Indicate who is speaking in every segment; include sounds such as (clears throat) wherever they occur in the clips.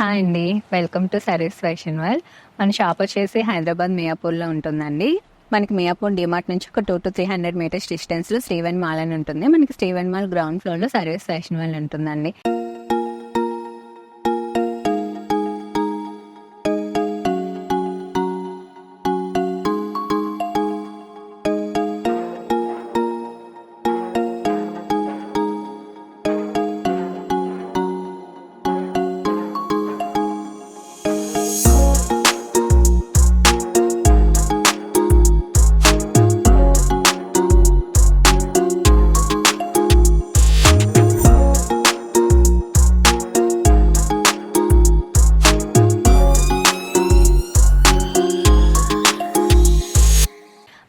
Speaker 1: Hi అండి. Welcome to service fashion world మన shop వచ్చేసి హైదరాబాద్ మియాపూర్లో ఉంటుందండి. మనకి మియాపూర్ డిమార్ట్ నుంచి ఒక two to three hundred meters డిస్టెన్స్లో శ్రీవన్ మాల్ అని ఉంటుంది. మనకి శ్రీవన్ మాల్ గ్రౌండ్ ఫ్లోర్లో సర్వీస్ ఫ్యాషన్ వరల్డ్ ఉంటుందండి.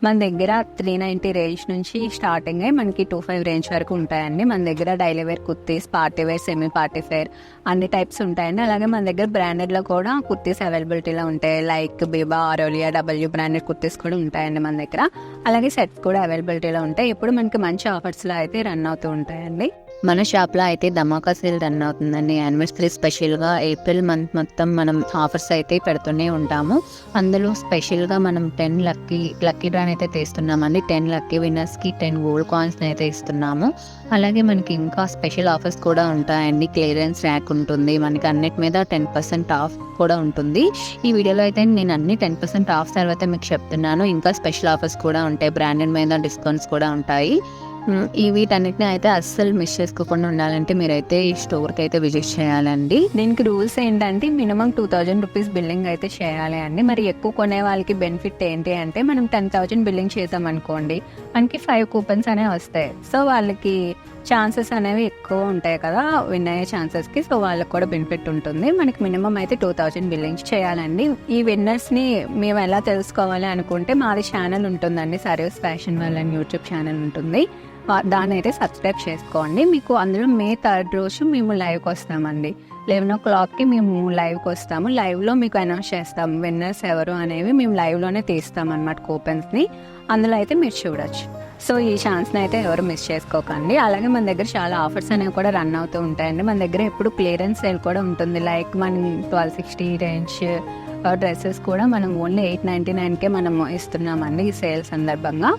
Speaker 1: మన దగ్గర త్రీ నైంటీ రేంజ్ నుంచి స్టార్టింగ్ అయ్యి మనకి టూ ఫైవ్ రేంజ్ వరకు ఉంటాయండి. మన దగ్గర daily wear kurtis party wear semi party wear అన్ని టైప్స్ ఉంటాయండి. అలాగే మన దగ్గర బ్రాండెడ్లో కూడా కుర్తీస్ అవైలబిలిటీలో ఉంటాయి. Like Biba Aurelia W branded kurtis కూడా ఉంటాయండి మన దగ్గర. అలాగే సెట్స్ కూడా అవైలబిలిటీలో ఉంటాయి. ఇప్పుడు మనకి మంచి ఆఫర్స్లో అయితే రన్ అవుతూ ఉంటాయండి. మన షాప్లో అయితే ధమాకా సేల్ రన్ అవుతుందండి. యానివర్సరీ స్పెషల్గా ఏప్రిల్ మంత్ మొత్తం మనం ఆఫర్స్ అయితే పెడుతూనే ఉంటాము. అందులో స్పెషల్గా మనం టెన్ లక్కీ లక్కీ డ్రాన్ అయితే తీస్తున్నామండి. టెన్ లక్కీ విన్నర్స్కి టెన్ గోల్డ్ కాయిన్స్ అయితే ఇస్తున్నాము. అలాగే మనకి ఇంకా స్పెషల్ ఆఫర్స్ కూడా ఉంటాయండి. క్లియరెన్స్ ర్యాక్ ఉంటుంది. మనకి అన్నిటి మీద టెన్ పర్సెంట్ ఆఫ్ కూడా ఉంటుంది. ఈ వీడియోలో అయితే నేను అన్ని టెన్ పర్సెంట్ ఆఫ్ తర్వాత మీకు చెప్తున్నాను. ఇంకా స్పెషల్ ఆఫర్స్ కూడా ఉంటాయి. బ్రాండెడ్ మీద డిస్కౌంట్స్ కూడా ఉంటాయి. ఈ వీటన్నిటిని అయితే అస్సలు మిస్ చేసుకోకుండా ఉండాలంటే మీరైతే ఈ స్టోర్కి అయితే విజిట్ చేయాలండి. దీనికి రూల్స్ ఏంటంటే minimum two thousand rupees billing అయితే చేయాలి అండి. మరి ఎక్కువ కొనే వాళ్ళకి బెనిఫిట్ ఏంటి అంటే మనం టెన్ థౌజండ్ బిల్లింగ్ చేసాం అనుకోండి మనకి ఫైవ్ కూపన్స్ అనేవి వస్తాయి. సో వాళ్ళకి ఛాన్సెస్ అనేవి ఎక్కువ ఉంటాయి కదా విన్ అయ్యే ఛాన్సెస్కి సో వాళ్ళకి కూడా బెనిఫిట్ ఉంటుంది. మనకి మినిమం అయితే టూ థౌజండ్ బిల్లింగ్స్ చేయాలండి. ఈ విన్నర్స్ని మేము ఎలా తెలుసుకోవాలి అనుకుంటే మాది ఛానల్ ఉంటుందండి. సర్వీస్ ఫ్యాషన్ వాళ్ళని యూట్యూబ్ ఛానల్ ఉంటుంది. దాన్ని అయితే సబ్స్క్రైబ్ చేసుకోండి. మీకు అందులో మే థర్డ్ రోజు మేము లైవ్కి వస్తామండి. లెవెన్ ఓ క్లాక్కి మేము లైవ్కి వస్తాము. లైవ్లో మీకు అనౌన్స్ చేస్తాము విన్నర్స్ ఎవరు అనేవి మేము లైవ్లోనే తీస్తాం అనమాట కూపన్స్ని అందులో అయితే మీరు చూడొచ్చు. సో ఈ ఛాన్స్ని అయితే ఎవరు మిస్ చేసుకోకండి. అలాగే మన దగ్గర చాలా ఆఫర్స్ అనేవి కూడా రన్ అవుతూ ఉంటాయండి. మన దగ్గర ఎప్పుడు క్లియరెన్స్ సేల్ కూడా ఉంటుంది. లైక్ మన ట్వెల్వ్ సిక్స్టీ రేంజ్ డ్రెస్సెస్ కూడా మనం ఓన్లీ ఎయిట్ నైంటీ నైన్కే మనం ఇస్తున్నామండి ఈ సేల్ సందర్భంగా.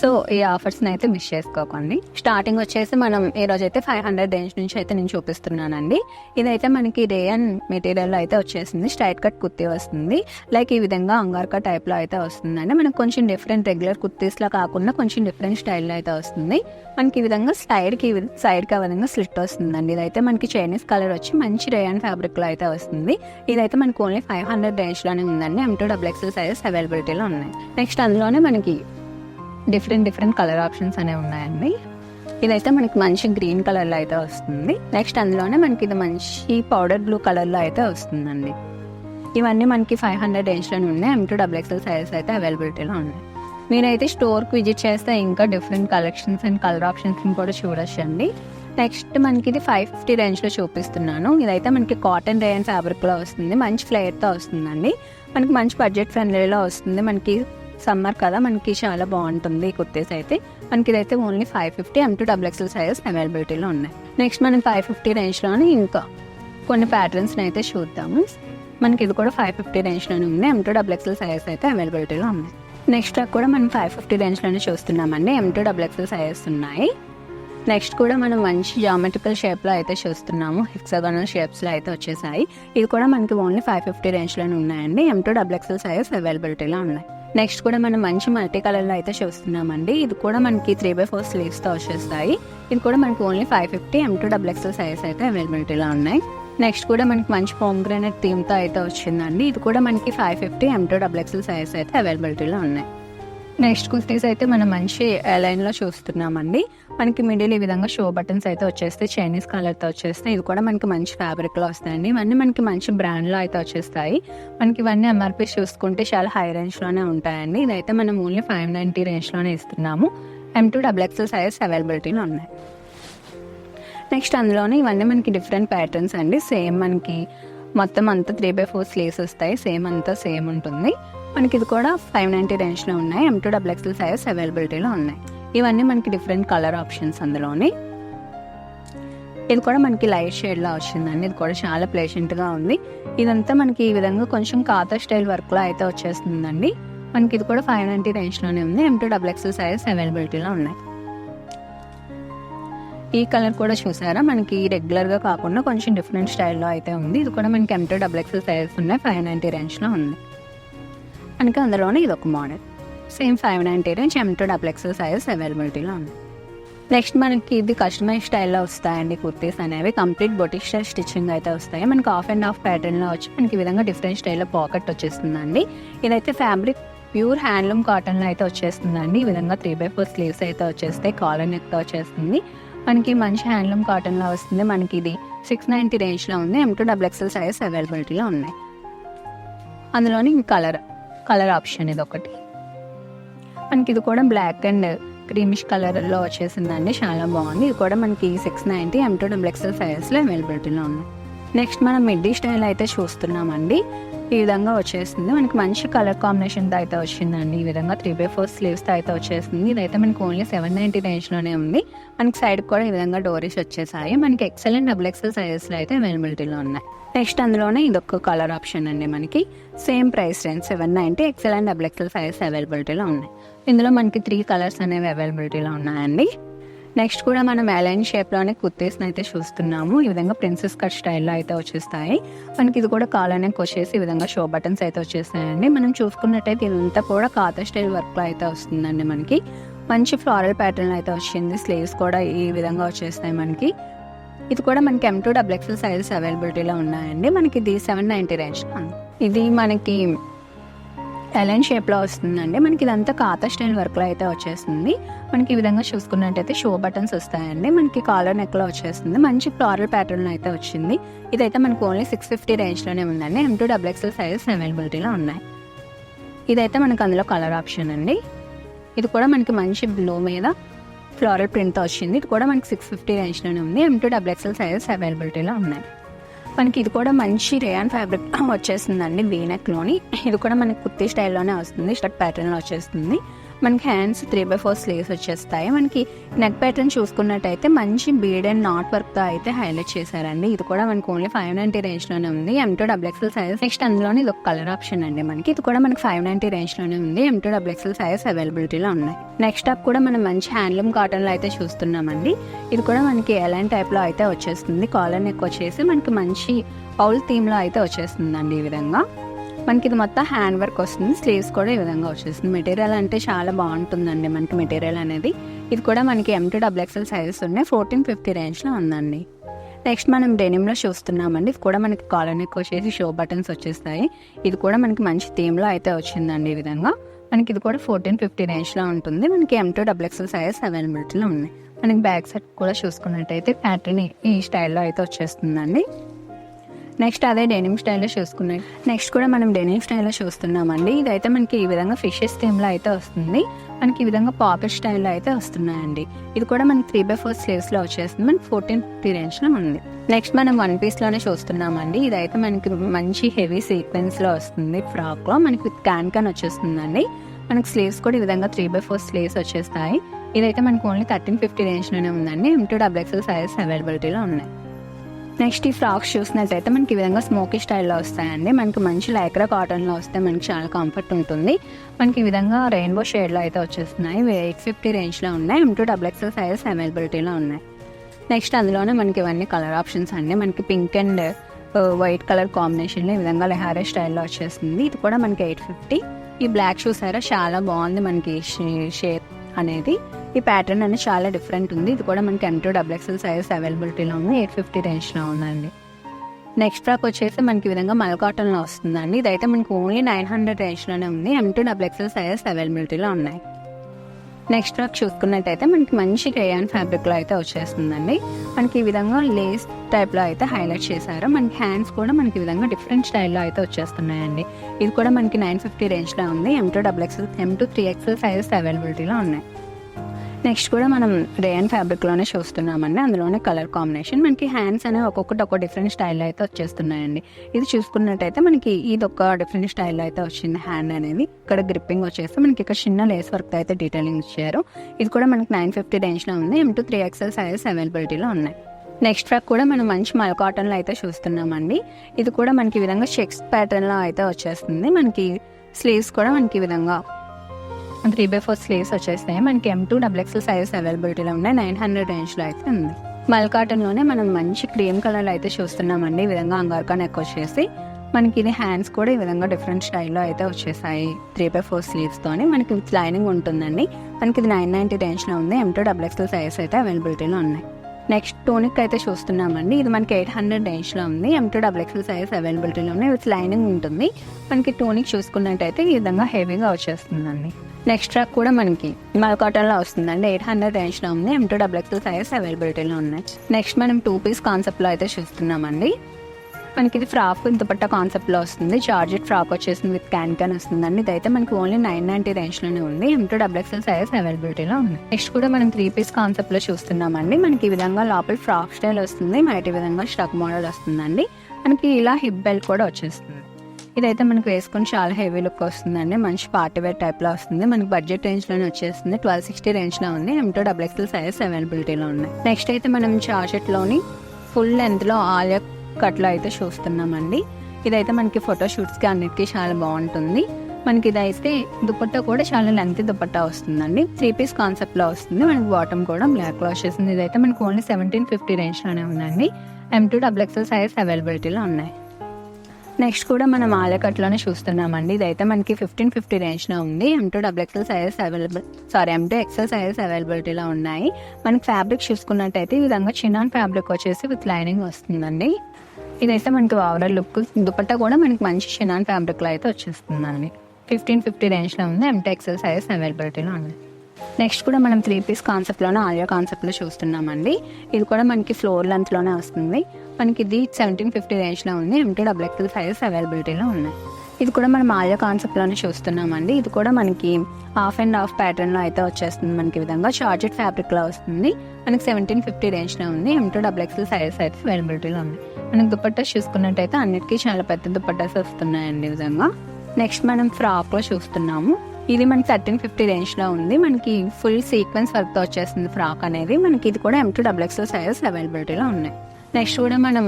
Speaker 1: సో ఈ ఆఫర్స్ని అయితే మిస్ చేసుకోకండి. స్టార్టింగ్ వచ్చేసి మనం ఈ రోజు అయితే ఫైవ్ హండ్రెడ్ రేంజ్ నుంచి అయితే నేను చూపిస్తున్నానండి. ఇదైతే మనకి రేయన్ మెటీరియల్ అయితే వచ్చేసింది. స్ట్రైట్ కట్ కుర్తీ వస్తుంది. లైక్ ఈ విధంగా అంగార్కా టైప్లో అయితే వస్తుందండి. మనకు కొంచెం డిఫరెంట్ రెగ్యులర్ కుర్తీస్లో కాకుండా కొంచెం డిఫరెంట్ స్టైల్లో అయితే వస్తుంది. మనకి ఈ విధంగా సైడ్కి సైడ్కి ఆ విధంగా స్లిట్ వస్తుందండి. ఇదైతే మనకి చైనీస్ కలర్ వచ్చి మంచి రేయన్ ఫ్యాబ్రిక్లో అయితే వస్తుంది. ఇదైతే మనకి ఓన్లీ ఫైవ్ హండ్రెడ్ రేంజ్లోనే ఉందండి. M to double XL sizes అవైలబిలిటీలో ఉన్నాయి. నెక్స్ట్ అందులోనే మనకి డిఫరెంట్ డిఫరెంట్ కలర్ ఆప్షన్స్ అనేవి ఉన్నాయండి. ఇదైతే మనకి మంచి గ్రీన్ కలర్లో అయితే వస్తుంది. నెక్స్ట్ అందులోనే మనకి ఇది మంచి పౌడర్ బ్లూ కలర్లో అయితే వస్తుందండి. ఇవన్నీ మనకి ఫైవ్ హండ్రెడ్ రేంజ్లోనే ఉన్నాయి. M to double XL sizes అయితే అవైలబిలిటీలో ఉన్నాయి. మీరైతే స్టోర్కి విజిట్ చేస్తే ఇంకా డిఫరెంట్ కలెక్షన్స్ అండ్ కలర్ ఆప్షన్స్ని కూడా చూడొచ్చండి. నెక్స్ట్ మనకి ఇది ఫైవ్ ఫిఫ్టీ రేంజ్లో చూపిస్తున్నాను. ఇదైతే మనకి కాటన్ రేయన్ ఫ్యాబ్రిక్లో వస్తుంది. మంచి ఫ్లేయర్తో వస్తుందండి. మనకి మంచి బడ్జెట్ ఫ్రెండ్లీలో వస్తుంది. మనకి సమ్మర్ కదా మనకి చాలా బాగుంటుంది కుర్తీస్ అయితే. మనకి ఇదైతే only five fifty M to double XL sizes అవైలబిలిటీలో ఉన్నాయి. నెక్స్ట్ మనం ఫైవ్ ఫిఫ్టీ రేంజ్లోనే ఇంకా కొన్ని ప్యాటర్న్స్ని అయితే చూద్దాము. మనకి ఇది కూడా ఫైవ్ ఫిఫ్టీ రేంజ్లోనే ఉంది. M to double XL sizes అయితే అవైలబిలిటీలో ఉన్నాయి. నెక్స్ట్ కూడా మనం ఫైవ్ ఫిఫ్టీ రేంజ్లోనే చూస్తున్నామండి. M to double XL sizes ఉన్నాయి. నెక్స్ట్ కూడా మనం మంచి జామెట్రికల్ షేప్లో అయితే చూస్తున్నాము. హెక్సాగోనల్ షేప్స్లో అయితే వచ్చేసాయి. ఇది కూడా మనకి ఓన్లీ ఫైవ్ ఫిఫ్టీ రేంజ్లోనే ఉన్నాయండి. M to double XL sizes అవైలబిలిటీలో ఉన్నాయి. నెక్స్ట్ కూడా మనం మంచి మల్టీ కలర్లో అయితే చూస్తున్నామండి. ఇది కూడా మనకి త్రీ బై ఫోర్ స్లీవ్స్తో వచ్చేస్తాయి. ఇది కూడా మనకి only five fifty M to double XL size అయితే అవైలబిలిటీలో ఉన్నాయి. నెక్స్ట్ కూడా మనకి మంచి హోమ్ గ్రానైట్ థీమ్తో అయితే వచ్చిందండి. ఇది కూడా మనకి five fifty M to double XL size అయితే అవైలబిలిటీలో ఉన్నాయి. నెక్స్ట్ కుర్తీస్ అయితే మనం మంచి లైన్లో చూస్తున్నామండి. మనకి మిడిల్ ఈ విధంగా షో బటన్స్ అయితే వచ్చేస్తాయి. చైనీస్ కలర్తో వచ్చేస్తాయి. ఇది కూడా మనకి మంచి ఫ్యాబ్రిక్లో వస్తాయండి. ఇవన్నీ మనకి మంచి బ్రాండ్లో అయితే వచ్చేస్తాయి. మనకి ఇవన్నీ ఎంఆర్పీ చూసుకుంటే చాలా హై రేంజ్లోనే ఉంటాయండి. ఇదైతే మనం ఓన్లీ ఫైవ్ నైంటీ రేంజ్లోనే ఇస్తున్నాము. M to double XL sizes అవైలబిలిటీలో ఉన్నాయి. నెక్స్ట్ అందులోనే ఇవన్నీ మనకి డిఫరెంట్ ప్యాటర్న్స్ అండి. సేమ్ మనకి మొత్తం అంతా త్రీ బై ఫోర్ స్లీవ్స్ వస్తాయి. సేమ్ అంతా సేమ్ ఉంటుంది. మనకి ఇది కూడా ఫైవ్ నైంటీ రేంజ్లో ఉన్నాయి. M to double XL sizes అవైలబిలిటీలో ఉన్నాయి. ఇవన్నీ మనకి డిఫరెంట్ కలర్ ఆప్షన్స్ అందులోని. ఇది కూడా మనకి లైట్ షేడ్లో వచ్చిందండి. ఇది కూడా చాలా ప్లేషెంట్గా ఉంది. ఇదంతా మనకి ఈ విధంగా కొంచెం కాతా స్టైల్ వర్క్లో అయితే వచ్చేస్తుందండి. మనకి ఇది కూడా ఫైవ్ నైంటీ రేంజ్లోనే ఉంది. M to double XL size అవైలబిలిటీలో ఉన్నాయి. ఈ కలర్ కూడా చూసారా? మనకి రెగ్యులర్గా కాకుండా కొంచెం డిఫరెంట్ స్టైల్లో అయితే ఉంది. ఇది కూడా మనకి M to double XL sizes ఉన్నాయి. ఫైవ్ నైంటీ రేంజ్లో ఉంది. మనకి అందులోనే ఇది ఒక model same five ninety range M to double XL sizes అవైలబిలిటీలో ఉంది. నెక్స్ట్ మనకి ఇది కస్టమైజ్ స్టైల్లో వస్తాయండి కుర్తీస్ అనేవి. కంప్లీట్ బొటిక్ స్టైల్ స్టిచ్చింగ్ అయితే వస్తాయి. మనకి ఆఫ్ అండ్ ఆఫ్ ప్యాటర్న్లో వచ్చి మనకి ఈ విధంగా డిఫరెంట్ స్టైల్లో పాకెట్ వచ్చేస్తుందండి. ఇదైతే ఫ్యాబ్రిక్ ప్యూర్ హ్యాండ్లూమ్ కాటన్లో అయితే వచ్చేస్తుందండి. ఈ విధంగా త్రీ బై ఫోర్ స్లీవ్స్ అయితే వచ్చేస్తాయి. కాలర్ నెక్తో వచ్చేస్తుంది. మనకి మంచి హ్యాండ్లూమ్ కాటన్లో వస్తుంది. మనకి ఇది సిక్స్ నైంటీ రేంజ్లో ఉంది. M to double XL size అవైలబిలిటీలో ఉన్నాయి. అందులోని కలర్ కలర్ ఆప్షన్ ఇది ఒకటి. మనకి ఇది కూడా బ్లాక్ అండ్ క్రీమిష్ కలర్లో వచ్చేసిందండి. చాలా బాగుంది. ఇది కూడా మనకి six ninety M to XL సైజెస్లో అవైలబిలిటీలో ఉంది. నెక్స్ట్ మనం మిడ్డీ స్టైల్ అయితే చూస్తున్నామండి. ఈ విధంగా వచ్చేస్తుంది. మనకి మంచి కలర్ కాంబినేషన్తో అయితే వచ్చిందండి. ఈ విధంగా త్రీ బై ఫోర్ స్లీవ్స్తో అయితే వచ్చేసింది ఇదైతే మనకి ఓన్లీ సెవెన్ నైంటీ రేంజ్లోనే ఉంది. మనకి సైడ్ కూడా ఈ విధంగా డోరీస్ వచ్చేసాయి. మనకి ఎక్సెల్ అండ్ డబుల్ ఎక్సెల్ సైజెస్లో అయితే అవైలబిలిటీలో ఉన్నాయి. నెక్స్ట్ అందులోనే ఇదొక కలర్ ఆప్షన్ అండి మనకి. Same price range seven ninety XL and double XL sizes అవైలబిలిటీలో ఉన్నాయి. ఇందులో మనకి త్రీ కలర్స్ అనేవి అవైలబిలిటీలో ఉన్నాయండి. నెక్స్ట్ కూడా మనం ఎలైన్ షేప్లోనే కుర్తీస్ని అయితే చూస్తున్నాము. ఈ విధంగా ప్రిన్సెస్ కట్ స్టైల్లో అయితే వచ్చేస్తాయి. మనకి ఇది కూడా కాలనే వచ్చేసి ఈ విధంగా షో బటన్స్ అయితే వచ్చేస్తాయండి. మనం చూసుకున్నట్టయితే ఇదంతా కూడా కాతా స్టైల్ వర్క్లో అయితే వస్తుందండి మనకి. మంచి ఫ్లారల్ ప్యాటర్న్ అయితే వచ్చింది. స్లీవ్స్ కూడా ఈ విధంగా వచ్చేస్తాయి మనకి. ఇది కూడా మనకి M to double XL sizes అవైలబిలిటీలో ఉన్నాయండి. మనకి ఇది సెవెన్ నైంటీ రేంజ్ ఇది మనకి ఎలైన్ షేప్లో వస్తుందండి. మనకి ఇదంతా కాతా స్టైల్ వర్క్లో అయితే వచ్చేస్తుంది. మనకి ఈ విధంగా చూసుకున్నట్టయితే షో బటన్స్ వస్తాయండి. మనకి కాలర్ నెక్లో వచ్చేస్తుంది. మంచి ఫ్లారల్ ప్యాటర్న్ అయితే వచ్చింది. ఇదైతే మనకు ఓన్లీ సిక్స్ ఫిఫ్టీ రేంజ్లోనే ఉందండి. M to double XL sizes అవైలబిలిటీలో ఉన్నాయి. ఇదైతే మనకు అందులో కలర్ ఆప్షన్ అండి. ఇది కూడా మనకి మంచి బ్లూ మీద ఫ్లోరల్ ప్రింట్తో వచ్చింది. ఇది కూడా మనకి సిక్స్ ఫిఫ్టీ రేంజ్లోనే ఉంది. M to double XL sizes అవైలబిలిటీలో ఉన్నాయి. మనకి ఇది కూడా మంచి రేయాన్ ఫ్యాబ్రిక్ (clears throat) వీనెక్ వీనెక్లోని ఇది కూడా మనకి కుర్తీ స్టైల్లోనే వస్తుంది షర్ట్ ప్యాటర్న్లో వచ్చేస్తుంది. మనకి hands three by four sleeves వచ్చేస్తాయి. మనకి నెక్ ప్యాటర్న్ చూసుకున్నట్టయితే మంచి బీడ్ అండ్ నాట్ వర్క్తో అయితే హైలైట్ చేశారండి. ఇది కూడా మనకి ఓన్లీ ఫైవ్ నైంటీ రేంజ్లోనే ఉంది. M to double XL size next అందులోనే ఇది ఒక కలర్ ఆప్షన్ అండి మనకి. ఇది కూడా మనకి ఫైవ్ నైంటీ రేంజ్లోనే ఉంది. M to double XL size అవైలబిలిటీలో ఉన్నాయి. నెక్స్ట్ అప్ కూడా మనం మంచి హ్యాండ్లూమ్ కాటన్లో అయితే చూస్తున్నామండి. ఇది కూడా మనకి ఎలాంటి టైప్లో అయితే వచ్చేస్తుంది. కాలర్ నెక్ వచ్చేసి మనకి మంచి పౌల్ థీమ్లో అయితే వచ్చేస్తుందండి ఈ విధంగా. మనకి ఇది మొత్తం హ్యాండ్ వర్క్ వస్తుంది. స్లీవ్స్ కూడా ఈ విధంగా వచ్చేస్తుంది. మెటీరియల్ అంటే చాలా బాగుంటుందండి మనకి మెటీరియల్ అనేది. ఇది కూడా మనకి M to double XL sizes ఉన్నాయి. ఫోర్టీన్ ఫిఫ్టీ రేంజ్లో ఉందండి. నెక్స్ట్ మనం డెనిమ్లో చూస్తున్నామండి. ఇది కూడా మనకి కాలనీకి వచ్చేసి షో బటన్స్ వచ్చేస్తాయి. ఇది కూడా మనకి మంచి థీమ్లో అయితే వచ్చిందండి ఈ విధంగా. మనకి ఇది కూడా ఫోర్టీన్ ఫిఫ్టీ రేంజ్లో ఉంటుంది. మనకి M to double XL sizes అవైలబిలిటీలో ఉన్నాయి. మనకి బ్యాక్ సెట్ కూడా చూసుకున్నట్టయితే ప్యాటర్న్ ఈ స్టైల్లో అయితే వచ్చేస్తుందండి. నెక్స్ట్ అదే డెనిమ్ స్టైల్లో చూసుకున్నాయి నెక్స్ట్ కూడా మనం డెనిమ్ స్టైల్లో చూస్తున్నామండి. ఇదైతే మనకి ఈ విధంగా ఫిషెస్ థీమ్లో అయితే వస్తుంది. మనకి ఈ విధంగా పాకెట్ స్టైల్లో అయితే వస్తున్నాయండి. ఇది కూడా మనకి త్రీ బై ఫోర్ స్లీవ్స్లో వచ్చేస్తుంది. మనకి ఫోర్టీన్ ఫిఫ్టీ రేంజ్లో ఉంది. నెక్స్ట్ మనం వన్ పీస్లోనే చూస్తున్నామండి. ఇదైతే మనకి మంచి హెవీ సీక్వెన్స్లో వస్తుంది ఫ్రాక్లో. మనకి క్యాన్ క్యాన్ వచ్చేస్తుందండి. మనకి స్లీవ్స్ కూడా ఈ విధంగా త్రీ బై ఫోర్ స్లీవ్స్ వచ్చేస్తాయి. ఇదైతే మనకి ఓన్లీ థర్టీన్ ఫిఫ్టీ రేంజ్లోనే ఉందండి. ఎం టూ డబుల్ సైజెస్ అవైలబిలిటీలో ఉన్నాయి. నెక్స్ట్ ఈ ఫ్రాక్స్ చూసినట్టయితే మనకి ఈ విధంగా స్మోకీ స్టైల్లో వస్తాయండి. మనకి మంచి లైక్రా కాటన్లో వస్తే మనకి చాలా కంఫర్ట్ ఉంటుంది. మనకి ఈ విధంగా రెయిన్బో షేడ్లో అయితే వచ్చేస్తున్నాయి. ఎయిట్ ఫిఫ్టీ రేంజ్లో ఉన్నాయి. M to double XL sizes అవైలబిలిటీలో ఉన్నాయి. నెక్స్ట్ అందులోనే మనకి ఇవన్నీ కలర్ ఆప్షన్స్ అండి. మనకి పింక్ అండ్ వైట్ కలర్ కాంబినేషన్లో ఈ విధంగా లెహారే స్టైల్లో వచ్చేస్తుంది. ఇది కూడా మనకి ఎయిట్ ఫిఫ్టీ. ఈ బ్లాక్ చూసారా చాలా బాగుంది మనకి షేప్ అనేది. ఈ ప్యాటర్న్ అనేది చాలా డిఫరెంట్ ఉంది. ఇది కూడా మనకి M to double XL sizes అవైలబిలిటీలో ఉంది. ఎయిట్ ఫిఫ్టీ రేంజ్లో ఉందండి. నెక్స్ట్ ఫ్రాక్ వచ్చేసి మనకి ఈ విధంగా మల్ కాటన్లో వస్తుందండి. ఇదైతే మనకి ఓన్లీ నైన్ హండ్రెడ్ రేంజ్లోనే ఉంది. M to double XL sizes అవైలబిలిటీలో ఉన్నాయి. నెక్స్ట్ ఫ్రాక్ చూసుకున్నట్టయితే మనకి మంచి రేయాన్ ఫ్యాబ్రిక్లో అయితే వచ్చేస్తుందండి. మనకి ఈ విధంగా లేస్ టైప్లో అయితే హైలైట్ చేశారు. మనకి హ్యాండ్స్ కూడా మనకి ఈ విధంగా డిఫరెంట్ స్టైల్లో అయితే వచ్చేస్తున్నాయండి. ఇది కూడా మనకి నైన్ ఫిఫ్టీ రేంజ్లో ఉంది. M to double XL M to three XL sizes అవైలబిలిటీలో ఉన్నాయి. నెక్స్ట్ కూడా మనం రేయన్ ఫ్యాబ్రిక్లోనే చూస్తున్నామండి. అందులోనే కలర్ కాంబినేషన్ మనకి హ్యాండ్స్ అనేవి ఒక్కొక్కటి ఒక డిఫరెంట్ స్టైల్లో అయితే వచ్చేస్తున్నాయండి. ఇది చూసుకున్నట్టయితే మనకి ఇది ఒక డిఫరెంట్ స్టైల్లో అయితే వచ్చింది హ్యాండ్ అనేది. ఇక్కడ గ్రిప్పింగ్ వచ్చేసి మనకి ఇక్కడ చిన్న లేస్ వర్క్ అయితే డీటెయిలింగ్ ఇచ్చారు. ఇది కూడా మనకి నైన్ ఫిఫ్టీ రేంజ్లో ఉంది. M to three XL sizes అవైలబిలిటీలో ఉన్నాయి. నెక్స్ట్ ఫ్రాక్ కూడా మనం మంచి మల్ కాటన్లో అయితే చూస్తున్నామండి. ఇది కూడా మనకి ఈ విధంగా చెక్స్ ప్యాటర్న్లో అయితే వచ్చేస్తుంది. మనకి స్లీవ్స్ కూడా మనకి ఈ విధంగా త్రీ బై ఫోర్ స్లీవ్స్ వచ్చేస్తాయి. మనకి M to double XL sizes అవైలబిలిటీలో ఉన్నాయి. నైన్ హండ్రెడ్ రేంజ్లో అయితే ఉంది. మల్ కాటన్లోనే మనం మంచి క్రీమ్ కలర్లో అయితే చూస్తున్నామండి. ఈ విధంగా అంగార్కా నెక్ వచ్చేసి మనకి ఇది హ్యాండ్స్ కూడా ఈ విధంగా డిఫరెంట్ స్టైల్లో అయితే వచ్చేసాయి. త్రీ బై ఫోర్ స్లీవ్స్తోని మనకి విత్ లైనింగ్ ఉంటుందండి. మనకి ఇది నైన్ నైంటీ రేంజ్లో ఉంది. M to double XL sizes అయితే అవైలబిలిటీలో ఉన్నాయి. నెక్స్ట్ టోనిక్ అయితే చూస్తున్నామండి. ఇది మనకి ఎయిట్ హండ్రెడ్ రేంజ్లో ఉంది. M to double XL sizes అవైలబిలిటీలో ఉన్నాయి విత్ లైనింగ్ ఉంటుంది. మనకి టోనిక్ చూసుకున్నట్టయితే ఈ విధంగా హెవీగా వచ్చేస్తుందండి. నెక్స్ట్ ట్రాక్ కూడా మనకి మల్ కాటన్లో వస్తుందండి. ఎయిట్ హండ్రెడ్ రేంజ్లో ఉంది. M to double XL sizes అవైలబిలిటీలో ఉన్నాయి. నెక్స్ట్ మనం టూ పీస్ కాన్సెప్ట్లో అయితే చూస్తున్నామండి. మనకి ఇది ఫ్రాక్ ఇంతపట్ట కాన్సెప్ట్లో వస్తుంది. జార్జెట్ ఫ్రాక్ వచ్చేసింది విత్ క్యాన్ క్యాన్ వస్తుందండి. ఇదైతే మనకి ఓన్లీ నైన్ నైన్టీ రేంజ్లోనే ఉంది. M to double XL size అవైలబిలిటీలో ఉంది. నెక్స్ట్ కూడా మనం త్రీ పీస్ కాన్సెప్ట్లో చూస్తున్నామండి. మనకి ఈ విధంగా లోపల ఫ్రాక్ స్టైల్ వస్తుంది. బయట విధంగా స్టక్ మోడల్ వస్తుందండి. మనకి ఇలా హిప్ బెల్ట్ కూడా వచ్చేస్తుంది. ఇదైతే మనకి వేసుకొని చాలా హెవీ లుక్ వస్తుందండి. మంచి పార్టీ వేర్ టైప్లో వస్తుంది. మనకి బడ్జెట్ రేంజ్లోనే వచ్చేస్తుంది. ట్వెల్వ్ సిక్స్టీ రేంజ్లో ఉంది. M to double XL sizes అవైలబిలిటీలో ఉన్నాయి. నెక్స్ట్ అయితే మనం చార్జెట్లోని ఫుల్ లెంత్లో ఆలియా కట్లో అయితే చూస్తున్నామండి. ఇదైతే మనకి ఫోటో షూట్స్కి అన్నిటికీ చాలా బాగుంటుంది. మనకి ఇదైతే దుపట్టా కూడా చాలా లెంత్ దుపట్టా వస్తుందండి. త్రీ పీస్ కాన్సెప్ట్లో వస్తుంది. మనకి బాటమ్ కూడా బ్లాక్లో వచ్చేసింది. ఇదైతే మనకి ఓన్లీ సెవెంటీన్ ఫిఫ్టీ రేంజ్లోనే ఉందండి. M to double XL size అవైలబిలిటీలో ఉన్నాయి. నెక్స్ట్ కూడా మనం ఆలకట్లోనే చూస్తున్నామండి. ఇదైతే మనకి ఫిఫ్టీన్ ఫిఫ్టీ రేంజ్లో ఉంది. M to double XL sizes available sorry M to XL sizes అవైలబిలిటీలో ఉన్నాయి. మనకి ఫ్యాబ్రిక్ చూసుకున్నట్టయితే ఈ విధంగా చిన్న ఫ్యాబ్రిక్ వచ్చేసి విత్ లైనింగ్ వస్తుందండి. ఇదైతే మనకి ఓవరాల్ లుక్ దుపట్టా కూడా మనకి మంచి చిన్న ఫ్యాబ్రిక్లో అయితే వచ్చేస్తుందండి. ఫిఫ్టీన్ ఫిఫ్టీ రేంజ్లో ఉంది. ఎం టూ ఎక్స్ఎల్ సైజెస్ అవైలబిలిటీలో ఉన్నాయి నెక్స్ట్ కూడా మనం త్రీ పీస్ కాన్సెప్ట్లోనే ఆలియా కాన్సెప్ట్లో చూస్తున్నామండి. ఇది కూడా మనకి ఫ్లోర్ లెంత్లోనే వస్తుంది. మనకి ఇది సెవెంటీన్ ఫిఫ్టీ రేంజ్లో ఉంది. ఎంటీ డబుల్ ఎక్స్ఎల్ సైజెస్ అవైలబిలిటీలో ఉన్నాయి ఇది కూడా మనం ఆలియా కాన్సెప్ట్లోనే చూస్తున్నామండి. ఇది కూడా మనకి హాఫ్ అండ్ హాఫ్ ప్యాటర్న్లో అయితే వచ్చేస్తుంది మనకి ఈ విధంగా. చార్జెట్ ఫ్యాబ్రిక్లో వస్తుంది. మనకి సెవెంటీన్ ఫిఫ్టీ రేంజ్లో ఉంది. ఎంటూ డబుల్ ఎక్స్ఎల్ సైజెస్ అయితే అవైలబిలిటీలో ఉంది. మనకి దుపట్టాస్ చూసుకున్నట్టయితే అన్నిటికీ చాలా పెద్ద దుపట్టాస్ వస్తున్నాయండి ఈ విధంగా. నెక్స్ట్ మనం ఫ్రాక్లో చూస్తున్నాము. ఇది మనకి థర్టీన్ ఫిఫ్టీ రేంజ్లో ఉంది. మనకి ఫుల్ సీక్వెన్స్ వర్క్తో వచ్చేస్తుంది ఫ్రాక్ అనేది. మనకి ఇది కూడా M to double XL sizes అవైలబిలిటీలో ఉన్నాయి. నెక్స్ట్ కూడా మనం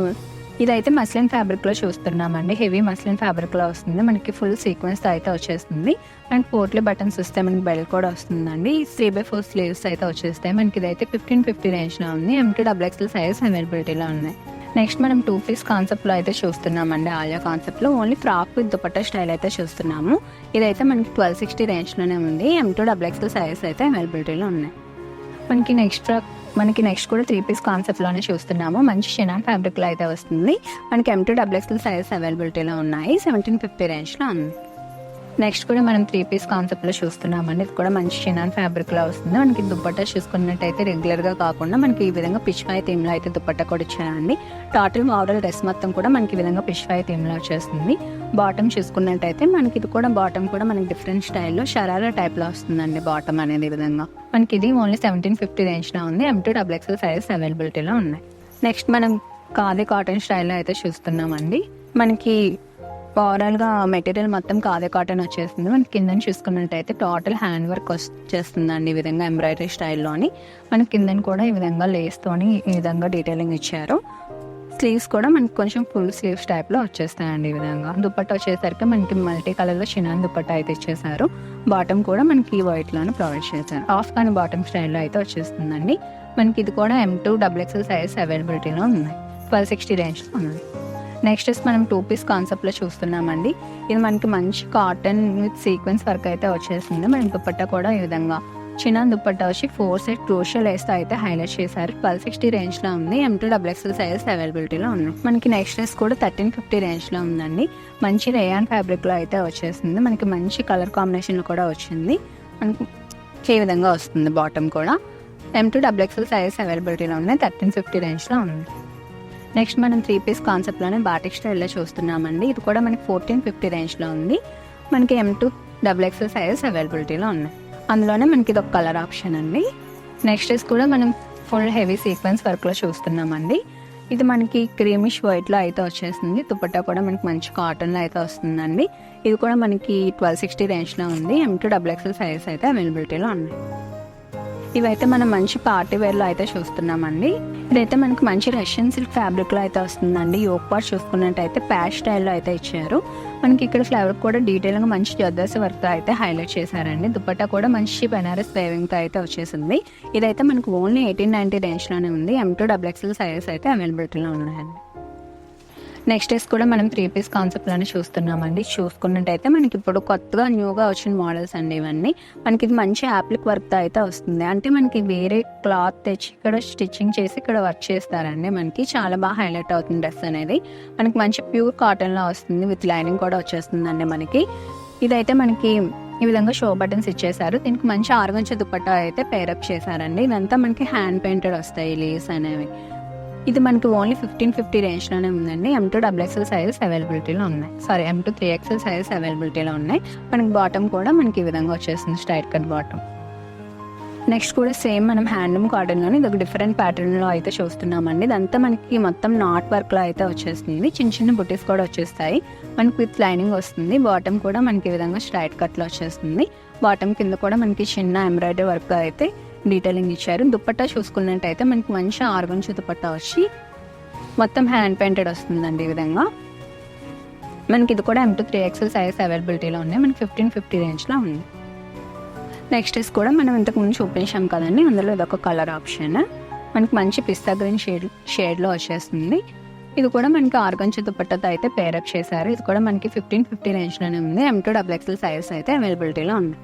Speaker 1: ఇదైతే మస్లిన్ ఫ్యాబ్రిక్లో చూస్తున్నామండి. హెవీ మస్లిన్ ఫ్యాబ్రిక్లో వస్తుంది. మనకి ఫుల్ సీక్వెన్స్ అయితే వచ్చేస్తుంది. అండ్ పోర్ట్లీ బటన్స్ వస్తే మనకి బెల్ట్ కూడా వస్తుందండి. త్రీ బై ఫోర్ స్లీవ్స్ అయితే వచ్చేస్తాయి. మనకి ఇదైతే ఫిఫ్టీన్ ఫిఫ్టీ రేంజ్లో ఉంది. M to double XL sizes అవైలబిలిటీలో ఉన్నాయి. నెక్స్ట్ మనం టూ పీస్ కాన్సెప్ట్లో అయితే చూస్తున్నామండి. ఆలియా కాన్సెప్ట్లో only frock with dupatta style అయితే చూస్తున్నాము. ఇదైతే మనకి ట్వెల్వ్ సిక్స్టీ రేంజ్లోనే ఉంది. M to double XL sizes అయితే అవైలబిలిటీలో ఉన్నాయి. మనకి నెక్స్ట్ ఫ్రాక్ మనకి నెక్స్ట్ కూడా త్రీ పీస్ కాన్సెప్ట్లోనే చూస్తున్నాము. మంచి షినాన్ ఫ్యాబ్రిక్లో అయితే వస్తుంది. మనకి M to double XL sizes అవైలబిలిటీలో ఉన్నాయి. సెవెంటీన్ ఫిఫ్టీ రేంజ్లో ఉంది. నెక్స్ట్ కూడా మనం త్రీ పీస్ కాన్సెప్ట్లో చూస్తున్నామండి. ఇది కూడా మంచి షినాన్ ఫ్యాబ్రిక్లో వస్తుంది. మనకి దుప్పట్టా చూసుకున్నట్టయితే రెగ్యులర్గా కాకుండా మనకి ఈ విధంగా పిష్వాయి థీమ్లో అయితే దుప్పట్టా కూడా ఇచ్చారండి టోటల్ ఓవరాల్ డ్రెస్ మొత్తం కూడా మనకి ఈ విధంగా పిష్వాయి థీమ్లో వచ్చేస్తుంది. బాటమ్ చూసుకున్నట్టయితే మనకి ఇది కూడా బాటమ్ కూడా మనకి డిఫరెంట్ స్టైల్లో షరారా టైప్లో వస్తుందండి బాటమ్ అనేది ఈ విధంగా. మనకి ఇది ఓన్లీ సెవెంటీన్ ఫిఫ్టీ రేంజ్లో ఉంది. M to double XL sizes అవైలబిలిటీలో ఉన్నాయి. నెక్స్ట్ మనం కాదే కాటన్ స్టైల్లో అయితే చూస్తున్నామండి. మనకి ఓవరాల్గా మెటీరియల్ మొత్తం కాదే కాటన్ వచ్చేస్తుంది. మనకి కింద చూసుకున్నట్టయితే టోటల్ హ్యాండ్ వర్క్ వచ్చేస్తుందండి ఈ విధంగా ఎంబ్రాయిడరీ స్టైల్లోని. మన కింద కూడా ఈ విధంగా లేస్తోని ఈ విధంగా డీటెయిలింగ్ ఇచ్చారు. స్లీవ్స్ కూడా మనకి కొంచెం ఫుల్ స్లీవ్స్ టైప్లో వచ్చేస్తాయండి ఈ విధంగా. దుప్పట్ట వచ్చేసరికి మనకి మల్టీ కలర్లో చిన్న దుప్పట్ట అయితే ఇచ్చేసారు. బాటమ్ కూడా మనకి వైట్లోనే ప్రొవైడ్ చేశారు. హాఫ్ కానీ బాటమ్ స్టైల్లో అయితే వచ్చేస్తుందండి. మనకి ఇది కూడా M to double XL size అవైలబిలిటీలో ఉన్నాయి. ట్వెల్వ్ సిక్స్టీ రేంజ్లో ఉన్నాయి. నెక్స్ట్ మనం టూ పీస్ కాన్సెప్ట్లో చూస్తున్నామండి. ఇది మనకి మంచి కాటన్ విత్ సీక్వెన్స్ వర్క్ అయితే వచ్చేసింది. మనం దుప్పట్ట కూడా ఈ విధంగా చిన్న దుప్పట్ట వచ్చి ఫోర్ సెట్ క్రోషల్ వేస్తే అయితే హైలైట్ చేశారు. ట్వెల్వ్ సిక్స్టీ రేంజ్లో ఉంది. M to double XL sizes అవైలబిలిటీలో ఉన్నాయి మనకి నెక్స్ట్ డ్రెస్ కూడా థర్టీన్ ఫిఫ్టీ రేంజ్లో ఉందండి. మంచి రేయాన్ ఫ్యాబ్రిక్లో అయితే వచ్చేసింది. మనకి మంచి కలర్ కాంబినేషన్లో కూడా వచ్చింది. మనకి ఈ విధంగా వస్తుంది బాటమ్ కూడా. M to double XL sizes అవైలబిలిటీలో ఉన్నాయి థర్టీన్ ఫిఫ్టీ రేంజ్లో ఉంది. నెక్స్ట్ మనం త్రీ పీస్ కాన్సెప్ట్లోనే బాటిక్ స్టైల్లో చూస్తున్నామండి. ఇది కూడా మనకి ఫోర్టీన్ ఫిఫ్టీ రేంజ్లో ఉంది. మనకి M to double XL sizes అవైలబిలిటీలో ఉన్నాయి. అందులోనే మనకి ఇది ఒక కలర్ ఆప్షన్ అండి. నెక్స్ట్ ఇస్ కూడా మనం ఫుల్ హెవీ సీక్వెన్స్ వర్క్లో చూస్తున్నామండి. ఇది మనకి క్రీమిష్ వైట్లో అయితే వచ్చేసింది. దుపట్టా కూడా మనకి మంచి కాటన్లో అయితే వస్తుందండి. ఇది కూడా మనకి ట్వెల్వ్ సిక్స్టీ రేంజ్లో ఉంది. M to double XL sizes అయితే అవైలబిలిటీలో ఉన్నాయి. ఇవైతే మనం మంచి పార్టీ వేర్లో అయితే చూస్తున్నామండి. ఇదైతే మనకి మంచి రష్యన్ సిల్క్ ఫ్యాబ్రిక్లో అయితే వస్తుందండి. యోక్ పార్ట్ చూసుకున్నట్టయితే ప్యాష్ స్టైల్లో అయితే ఇచ్చారు. మనకి ఇక్కడ ఫ్లవర్ కూడా డీటెయిల్గా మంచి జర్దర్స్ వర్క్తో అయితే హైలైట్ చేశారండి. దుపట్టా కూడా మంచి బెనారస్ వేవింగ్తో అయితే వచ్చేసింది. ఇదైతే మనకు ఓన్లీ ఎయిటీన్ నైన్టీ రేంజ్లోనే ఉంది. M to double XL sizes అయితే అవైలబిలిటీలో ఉన్నాయండి. నెక్స్ట్ డేస్ కూడా మనం త్రీ పీస్ కాన్సెప్ట్లోనే చూస్తున్నామండి. చూసుకున్నట్టయితే మనకి ఇప్పుడు కొత్తగా న్యూగా వచ్చిన మోడల్స్ అండి ఇవన్నీ. మనకి ఇది మంచి యాప్లిక్ వర్క్తో అయితే వస్తుంది. అంటే మనకి వేరే క్లాత్ తెచ్చి ఇక్కడ స్టిచ్చింగ్ చేసి ఇక్కడ వర్క్ చేస్తారండి. మనకి చాలా బాగా హైలైట్ అవుతుంది డ్రెస్ అనేది. మనకి మంచి ప్యూర్ కాటన్లో వస్తుంది. విత్ లైనింగ్ కూడా వచ్చేస్తుందండి మనకి. ఇదైతే మనకి ఈ విధంగా షో బటన్స్ ఇచ్చేసారు దీనికి మంచి ఆరుగంచ దుప్పట్టా అయితే పేరప్ చేశారండి. ఇదంతా మనకి హ్యాండ్ పెయింటెడ్ వస్తాయి లీవ్స్ అనేవి. ఇది మనకి ఓన్లీ ఫిఫ్టీన్ ఫిఫ్టీ రేంజ్లోనే ఉందండి. M to double XL sizes అవైలబిలిటీలో ఉన్నాయి. Sorry M to three XL sizes అవైలబిలిటీలో ఉన్నాయి. మనకి బాటమ్ కూడా మనకి ఈ విధంగా వచ్చేస్తుంది స్ట్రైట్ కట్ బాటమ్ నెక్స్ట్ కూడా సేమ్ మనం హ్యాండ్లూమ్ కాటన్లోని ఇది ఒక డిఫరెంట్ ప్యాటర్న్లో అయితే చూస్తున్నామండి. ఇదంతా మనకి మొత్తం నాట్ వర్క్లో అయితే వచ్చేస్తుంది. చిన్న చిన్న బుటీస్ కూడా వచ్చేస్తాయి. మనకి విత్ లైనింగ్ వస్తుంది. బాటమ్ కూడా మనకి ఈ విధంగా స్ట్రైట్ కట్లో వచ్చేస్తుంది. బాటమ్ కింద కూడా మనకి చిన్న ఎంబ్రాయిడరీ వర్క్ అయితే డీటెయిలింగ్ ఇచ్చారు. దుప్పట్టా చూసుకున్నట్టయితే మనకి మంచి ఆర్గంచు దుప్పట్టా వచ్చి మొత్తం హ్యాండ్ పెయింటెడ్ వస్తుందండి ఈ విధంగా. మనకి ఇది కూడా M to three XL size అవైలబిలిటీలో ఉన్నాయి. మనకి ఫిఫ్టీన్ ఫిఫ్టీ రేంజ్లో ఉంది. నెక్స్ట్ ఇస్ కూడా మనం ఇంతకు ముందు చూపించాం కదండి. అందులో ఇదొక కలర్ ఆప్షన్ మనకి మంచి పిస్తా గ్రీన్ షేడ్ షేడ్లో వచ్చేస్తుంది. ఇది కూడా మనకి ఆర్గంచు దుప్పట్టతో అయితే పేరప్ చేశారు. ఇది కూడా మనకి ఫిఫ్టీన్ ఫిఫ్టీ రేంజ్లోనే ఉంది. M to double XL size అయితే అవైలబిలిటీలో ఉంది.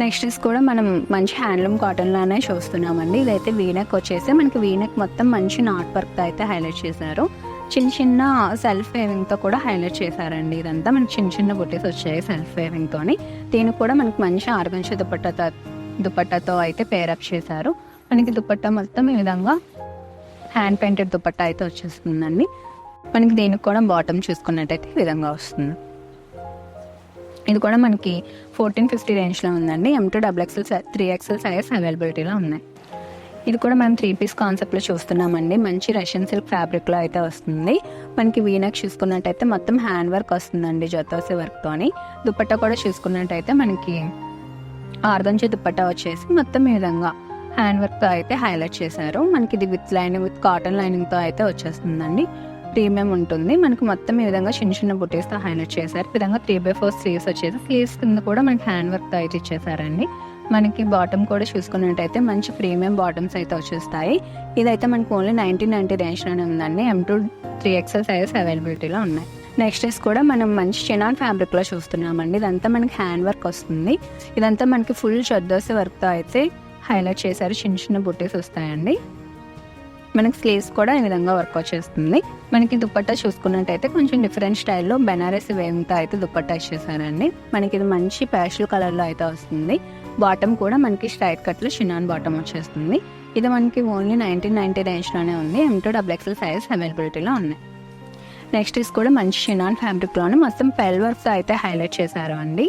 Speaker 1: నెక్స్ట్ ఇస్ కూడా మనం మంచి హ్యాండ్లూమ్ కాటన్లోనే చూస్తున్నామండి. ఇదైతే వీనెక్ వచ్చేసి మనకి వీనెక్ మొత్తం మంచి నాట్ వర్క్తో అయితే హైలైట్ చేశారు. చిన్న చిన్న సెల్ఫ్ వేవింగ్తో కూడా హైలైట్ చేశారండి ఇదంతా. మనకి చిన్న చిన్న బుట్టేస్ వచ్చాయి సెల్ఫ్ వేవింగ్తోని. దీనికి కూడా మనకి మంచి ఆర్గంచ దుపట్టతో దుపట్టతో అయితే పేరప్ చేశారు. మనకి దుపట్టా మొత్తం ఈ విధంగా హ్యాండ్ పెయింటెడ్ దుపట్ట అయితే వచ్చేస్తుందండి. మనకి దీనికి కూడా బాటమ్ చూసుకున్నట్టయితే ఈ విధంగా వస్తుంది. ఇది కూడా మనకి ఫోర్టీన్ ఫిఫ్టీ రేంజ్లో ఉందండి. M to double XL three XL size అవైలబిలిటీలో ఉన్నాయి. ఇది కూడా మనం త్రీ పీస్ కాన్సెప్ట్లో చూస్తున్నామండి. మంచి రష్యన్ సిల్క్ ఫ్యాబ్రిక్లో అయితే వస్తుంది. మనకి వీనక్ చూసుకున్నట్టయితే మొత్తం హ్యాండ్ వర్క్ వస్తుందండి జొతోసి వర్క్తోని దుప్పట్టా కూడా చూసుకున్నట్టయితే మనకి ఆర్గంచి దుప్పట్టా వచ్చేసి మొత్తం ఈ విధంగా హ్యాండ్ వర్క్తో అయితే హైలైట్ చేశారు. మనకి ఇది విత్ లైనింగ్ విత్ కాటన్ లైనింగ్తో అయితే వచ్చేస్తుందండి. ప్రీమియం ఉంటుంది. మనకి మొత్తం ఈ విధంగా చిన్న చిన్న బుటీస్తో హైలైట్ చేశారు. ఈ విధంగా త్రీ బై ఫోర్ స్లీవ్స్ వచ్చేసి స్లీవ్స్ కింద కూడా మనకి హ్యాండ్ వర్క్తో అయితే ఇచ్చేసారండి మనకి బాటమ్ కూడా చూసుకున్నట్టయితే మంచి ప్రీమియం బాటమ్స్ అయితే వచ్చేస్తాయి. ఇదైతే మనకి ఓన్లీ నైన్టీన్ నైన్టీ రేంజ్లోనే ఉందండి. M to three XL sizes అవైలబిలిటీలో ఉన్నాయి. నెక్స్ట్ డేస్ కూడా మనం మంచి చినాన్ ఫ్యాబ్రిక్లో చూస్తున్నామండి. ఇదంతా మనకి హ్యాండ్ వర్క్ వస్తుంది. ఇదంతా మనకి ఫుల్ చద్దోసి వర్క్తో అయితే హైలైట్ చేశారు. చిన్న చిన్న బుట్టీస్ వస్తాయండి. మనకి స్లీవ్స్ కూడా ఈ విధంగా వర్క్ వచ్చేస్తుంది మనకి దుప్పట్టా చూసుకున్నట్టయితే కొంచెం డిఫరెంట్ స్టైల్లో బెనారస్ వేయంతో అయితే దుప్పట్టా ఇచ్చేసారండి. మనకి ఇది మంచి ప్యాషల్ కలర్లో అయితే వస్తుంది. బాటమ్ కూడా మనకి స్ట్రైట్ కట్లో చిన్నాన్ బాటమ్ వచ్చేస్తుంది. ఇది మనకి ఓన్లీ నైన్టీన్ నైన్టీ రేంజ్లోనే ఉంది. M to double XL size అవైలబిలిటీలో ఉన్నాయి. నెక్స్ట్ ఇస్ కూడా మంచి షినాన్ ఫ్యాబ్రిక్లోనే మొత్తం పెల్ వర్క్స్ అయితే హైలైట్ చేశారు అండి.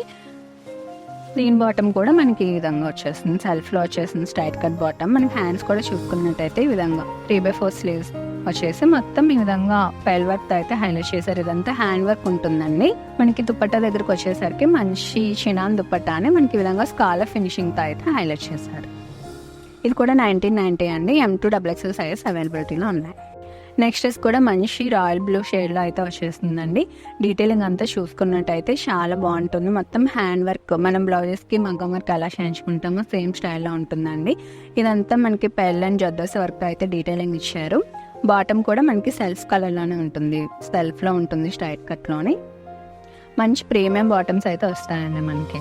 Speaker 1: దీని బాటమ్ కూడా మనకి ఈ విధంగా వచ్చేస్తుంది. సెల్ఫ్లో వచ్చేసింది స్ట్రైట్ కట్ బాటమ్. మనకి హ్యాండ్స్ కూడా చూసుకున్నట్టయితే ఈ విధంగా త్రీ బై ఫోర్ స్లీవ్స్ వచ్చేసి మొత్తం ఈ విధంగా పెల్ వర్క్ అయితే హైలైట్ చేశారు. ఇదంతా హ్యాండ్ వర్క్ ఉంటుందండి. మనకి దుపట్టా దగ్గరకు వచ్చేసరికి మంచి చినాన్ దుపట్టాని మనకి ఈ విధంగా స్కాలర్ ఫినిషింగ్తో అయితే హైలైట్ చేశారు. ఇది కూడా నైన్టీన్ నైన్టీ అండి. M to double XL size అవైలబిలిటీలో ఉన్నాయి. నెక్స్ట్ డ్రెస్ కూడా మంచి రాయల్ బ్లూ షేడ్లో అయితే వచ్చేస్తుందండి. డీటెయిలింగ్ అంతా చూసుకున్నట్టయితే చాలా బాగుంటుంది. మొత్తం హ్యాండ్ వర్క్ మనం బ్లౌజెస్కి మగ్గం వర్క్ ఎలా చేయించుకుంటామో. సేమ్ స్టైల్లో ఉంటుందండి. ఇదంతా మనకి పెల్ అండ్ జద్దోస్ వర్క్ అయితే డీటెయిలింగ్ ఇచ్చారు. బాటమ్ కూడా మనకి సెల్ఫ్ కలర్లోనే ఉంటుంది. సెల్ఫ్లో ఉంటుంది స్ట్రైట్ కట్లోని మంచి ప్రీమియం బాటమ్స్ అయితే వస్తాయండి మనకి.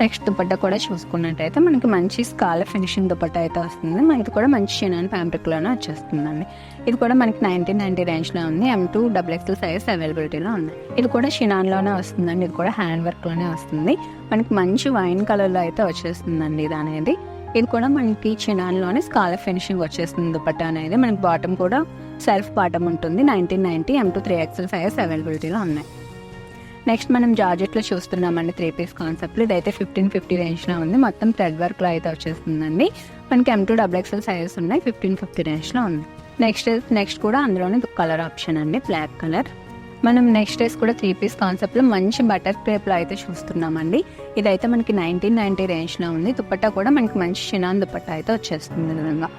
Speaker 1: నెక్స్ట్ దుపట్టా కూడా చూసుకున్నట్టయితే మనకి మంచి స్కాల ఫినిషింగ్ దుపట్టా అయితే వస్తుంది. మనకి కూడా మంచి షినాన్ ఫ్యాబ్రిక్లోనే వచ్చేస్తుందండి. ఇది కూడా మనకి నైన్టీన్ నైన్టీ రేంజ్లో ఉంది. M to double XL size అవైలబిలిటీలో ఉంది. ఇది కూడా షినాన్లోనే వస్తుందండి. ఇది కూడా హ్యాండ్ వర్క్లోనే వస్తుంది. మనకి మంచి వైన్ కలర్లో అయితే వచ్చేస్తుందండి ఇది అనేది. ఇది కూడా మనకి చినాన్లోనే స్కాల ఫినిషింగ్ వచ్చేస్తుంది దుపట్టా అనేది. మనకి బాటమ్ కూడా సెల్ఫ్ బాటమ్ ఉంటుంది. Nineteen ninety M to three XL size అవైలబిలిటీలో ఉన్నాయి. నెక్స్ట్ మనం జార్జెట్లో చూస్తున్నామండి త్రీ పీస్ కాన్సెప్ట్లో ఇదైతే ఫిఫ్టీన్ ఫిఫ్టీ రేంజ్లో ఉంది. మొత్తం థ్రెడ్ వర్క్లో అయితే వచ్చేస్తుందండి. మనకి M to double XL sizes ఉన్నాయి ఫిఫ్టీన్ ఫిఫ్టీ రేంజ్లో ఉంది. నెక్స్ట్ నెక్స్ట్ కూడా అందులోనే కలర్ ఆప్షన్ అండి బ్లాక్ కలర్ మనం నెక్స్ట్ డేస్ కూడా త్రీ పీస్ కాన్సెప్ట్లో మంచి బటర్ క్రేప్లో అయితే చూస్తున్నామండి. ఇదైతే మనకి నైన్టీన్ నైన్టీ రేంజ్లో ఉంది. దుప్పట్టా కూడా మనకి మంచి షినాన్ దుప్పట్టా అయితే వచ్చేస్తుంది విధంగా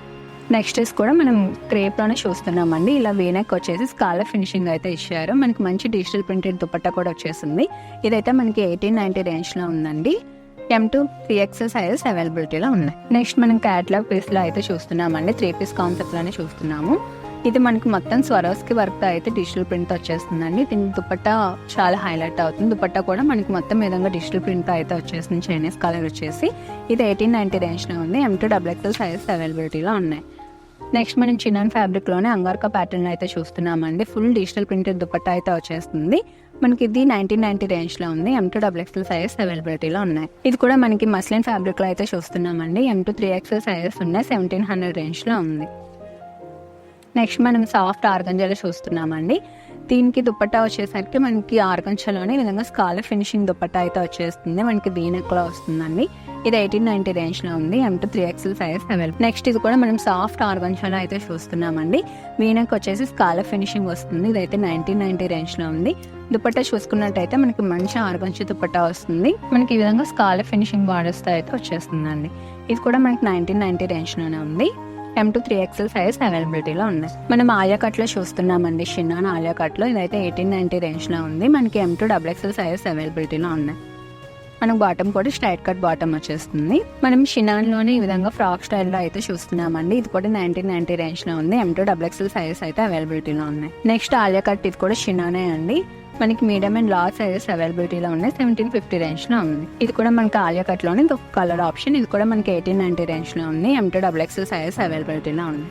Speaker 1: నెక్స్ట్ డేస్ కూడా మనం క్రేప్లోనే చూస్తున్నామండి. ఇలా వీనెక్ వచ్చేసి స్కాలర్ ఫినిషింగ్ అయితే ఇచ్చారు. మనకి మంచి డిజిటల్ ప్రింటెడ్ దుపట్టా కూడా వచ్చేసింది. ఇదైతే మనకి ఎయిటీన్ నైన్టీ రేంజ్లో ఉందండి. M to three XL sizes అవైలబిలిటీలో ఉన్నాయి. నెక్స్ట్ మనం క్యాట్లాగ్ పీస్లో అయితే చూస్తున్నామండి. త్రీ పీస్ కాన్సెప్ట్లోనే చూస్తున్నాము. ఇది మనకి మొత్తం స్వరోస్కి వర్క్ అయితే డిజిటల్ ప్రింట్ వచ్చేస్తుందండి. దీని దుపట్టా చాలా హైలైట్ అవుతుంది. దుపట్టా కూడా మనకి మొత్తం విధంగా డిజిటల్ ప్రింట్ అయితే వచ్చేస్తుంది. చైనీస్ కలర్ వచ్చేసి. ఇది ఎయిటీన్ నైన్టీ రేంజ్లో ఉంది. M to double XL sizes అవైలబిలిటీలో ఉన్నాయి. నెక్స్ట్ మనం చిన్నాన్ ఫ్యాబ్రిక్లోనే అంగార్క ప్యాటర్న్ అయితే చూస్తున్నామండి. ఫుల్ డిజిటల్ ప్రింటెడ్ దుపట్టా అయితే వచ్చేస్తుంది. మనకి ఇది నైన్టీన్ నైన్టీ రేంజ్లో ఉంది. M to double XL sizes అవైలబిలిటీలో ఉన్నాయి. ఇది కూడా మనకి మస్లిన్ ఫ్యాబ్రిక్లో అయితే చూస్తున్నామండి. M to three XL sizes ఉన్నాయి. సెవెంటీన్ హండ్రెడ్ రేంజ్లో ఉంది. నెక్స్ట్ మనం సాఫ్ట్ ఆర్గంజాలో చూస్తున్నామండి. దీనికి దుపట్టా వచ్చేసరికి మనకి ఆర్గంజాలోనే ఈ విధంగా స్కాలర్ ఫినిషింగ్ దుపట్టా అయితే వచ్చేస్తుంది. మనకి వీనెక్లో వస్తుందండి. ఇది ఎయిటీన్ నైన్టీ రేంజ్లో ఉంది. M three XL size available next ఇది కూడా మనం సాఫ్ట్ ఆర్గంజాలో అయితే చూస్తున్నామండి. వీనెక్ వచ్చేసి స్కాలర్ ఫినిషింగ్ వస్తుంది. ఇదైతే నైన్టీన్ నైన్టీ రేంజ్లో ఉంది. దుపట్టా చూసుకున్నట్టయితే మనకి మంచి ఆర్గంచి దుపట్టా వస్తుంది. మనకి ఈ విధంగా స్కాలర్ ఫినిషింగ్ బార్డర్స్ అయితే వచ్చేస్తుందండి. ఇది కూడా మనకి నైన్టీన్ నైన్టీ రేంజ్లోనే ఉంది. M to three XL size అవైలబిలిటీలో ఉన్నాయి. మనం ఆలియా కట్లో చూస్తున్నామండి. షిన్నాన్ ఆలియా కట్లో ఇదైతే ఎయిటీన్ నైన్టీ రేంజ్లో ఉంది. మనకి M to double XL size అవైలబిలిటీలో ఉన్నాయి. మనకు బాటమ్ కూడా స్ట్రైట్ కట్ బాటమ్ వచ్చేస్తుంది. మనం షినాన్లోనే ఈ విధంగా ఫ్రాక్ స్టైల్లో అయితే చూస్తున్నామండి. ఇది కూడా నైన్టీన్ నైన్టీ రేంజ్లో ఉంది. M to double XL sizes అయితే అవైలబిలిటీలో ఉన్నాయి. నెక్స్ట్ ఆలియా కట్ ఇది కూడా షినానే అండి. మనకి మీడియం అండ్ లార్జ్ సైజెస్ అవైలబిలిటీలో ఉన్నాయి. సెవెంటీన్ ఫిఫ్టీ రేంజ్లో ఉంది. ఇది కూడా మనకి ఆలియా కట్లోనే ఇది ఒక కలర్ ఆప్షన్ ఇది కూడా మనకి ఎయిటీన్ నైంటీ రేంజ్లో ఉంది. ఎం డబుల్ ఎక్స్ఎల్ సైజెస్ అవైలబిలిటీలో ఉంది.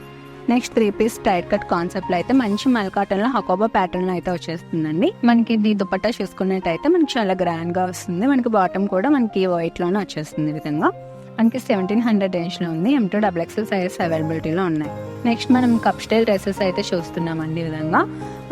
Speaker 1: Next three piece tight cut concept అయితే మంచి మల్కాటన్లో హకోబా ప్యాటర్న్లో అయితే వచ్చేస్తుందండి. మనకి ఇది దుపట్టా చూసుకున్నట్టయితే మనకి చాలా గ్రాండ్గా వస్తుంది. మనకి బాటమ్ కూడా మనకి వైట్లోనే వచ్చేస్తుంది ఈ విధంగా. మనకి సెవెంటీన్ హండ్రెడ్ రేంజ్లో ఉంది. M to double XL sizes అవైలబిలిటీలో ఉన్నాయి. నెక్స్ట్ మనం కప్ స్టైల్ డ్రెస్సెస్ అయితే చూస్తున్నామండి ఈ విధంగా.